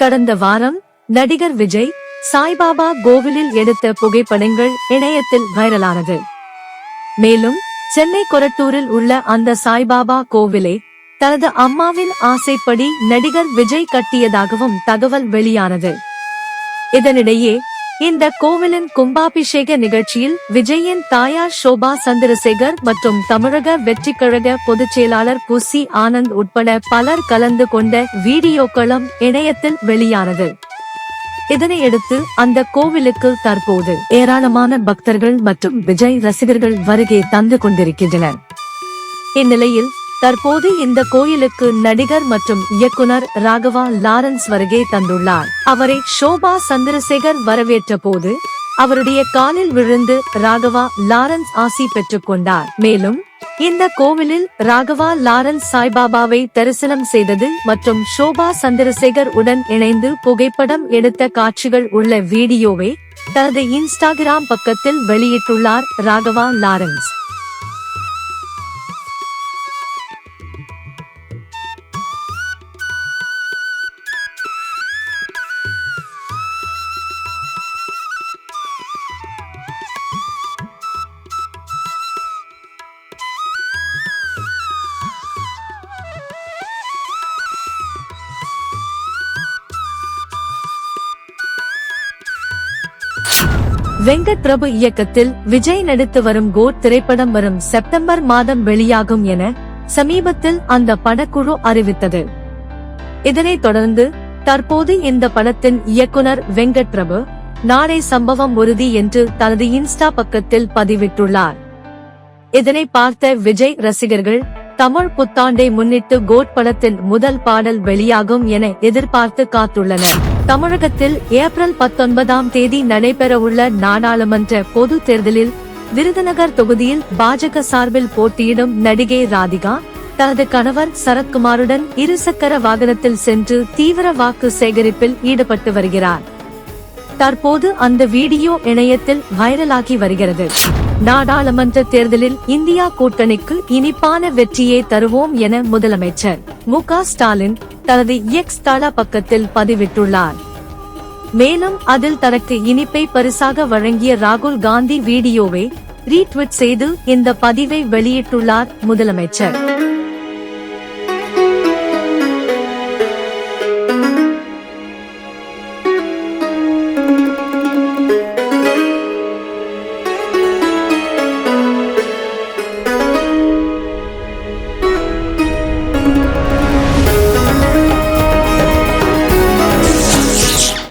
கடந்த வாரம் நடிகர் விஜய் சாய்பாபா கோவிலில் எடுத்த புகைப்படங்கள் இணையத்தில் வைரலானது. மேலும் சென்னை கொரட்டூரில் உள்ள அந்த சாய்பாபா கோவிலை தனது அம்மாவின் ஆசைப்படி நடிகர் விஜய் கட்டியதாகவும் தகவல் வெளியானது. இதனிடையே இந்த கோவிலின் கும்பாபிஷேக நிகழ்ச்சியில் விஜயின் தாயார் ஷோபா சந்திரசேகர் மற்றும் தமிழக வெற்றிக்கழக பொதுச் செயலாளர் புசி ஆனந்த் உட்பட பலர் கலந்து கொண்ட வீடியோக்களும் இணையத்தில் வெளியானது. இதனையடுத்து அந்த கோவிலுக்கு தற்போது ஏராளமான பக்தர்கள் மற்றும் விஜய் ரசிகர்கள் வருகை தந்து கொண்டிருக்கின்றனர். இந்நிலையில் தற்போது இந்த கோயிலுக்கு நடிகர் மற்றும் இயக்குனர் ராகவா லாரன்ஸ் வருகை தந்துள்ளார். அவரை ஷோபா சந்திரசேகர் வரவேற்ற போது அவருடைய காலில் விழுந்து ராகவா லாரன்ஸ் ஆசி பெற்றுக் கொண்டார். மேலும் இந்த கோவிலில் ராகவா லாரன்ஸ் சாய்பாபாவை தரிசனம் செய்தது மற்றும் ஷோபா சந்திரசேகர் உடன் இணைந்து புகைப்படம் எடுத்த காட்சிகள் உள்ள வீடியோவை தனது இன்ஸ்டாகிராம் பக்கத்தில் வெளியிட்டுள்ளார் ராகவா லாரன்ஸ். வெங்கட் பிரபு இயக்கத்தில் விஜய் நடித்து வரும் கோட் திரைப்படம் வரும் செப்டம்பர் மாதம் வெளியாகும் என சமீபத்தில் அந்த படக்குழு அறிவித்தது. இதனைத் தொடர்ந்து தற்போது இந்த படத்தின் இயக்குனர் வெங்கட் பிரபு நாளை சம்பவம் உறுதி என்று தனது இன்ஸ்டா பக்கத்தில் பதிவிட்டுள்ளார். இதனை பார்த்த விஜய் ரசிகர்கள் தமிழ் புத்தாண்டை முன்னிட்டு கோட் படத்தின் முதல் பாடல் வெளியாகும் என எதிர்பார்த்து காத்துள்ளனர். தமிழகத்தில் ஏப்ரல் பத்தொன்பதாம் தேதி நடைபெறவுள்ள நாடாளுமன்ற பொது தேர்தலில் விருதுநகர் தொகுதியில் பாஜக சார்பில் போட்டியிடும் நடிகை ராதிகா தனது கணவர் சரத்குமாருடன் இருசக்கர வாகனத்தில் சென்று தீவிர வாக்கு சேகரிப்பில் ஈடுபட்டு வருகிறார். தற்போது அந்த வீடியோ இணையத்தில் வைரலாகி வருகிறது. நாடாளுமன்ற தேர்தலில் இந்தியா கூட்டணிக்கு இனிப்பான வெற்றியை தருவோம் என முதலமைச்சர் மு ஸ்டாலின் தனது எக்ஸ் தள பக்கத்தில் பதிவிட்டுள்ளார். மேலும் அதில் தனக்கு இனிப்பை பரிசாக வழங்கிய ராகுல் காந்தி வீடியோவை ரீட்வீட் செய்து இந்த பதிவை வெளியிட்டுள்ளார் முதலமைச்சர்.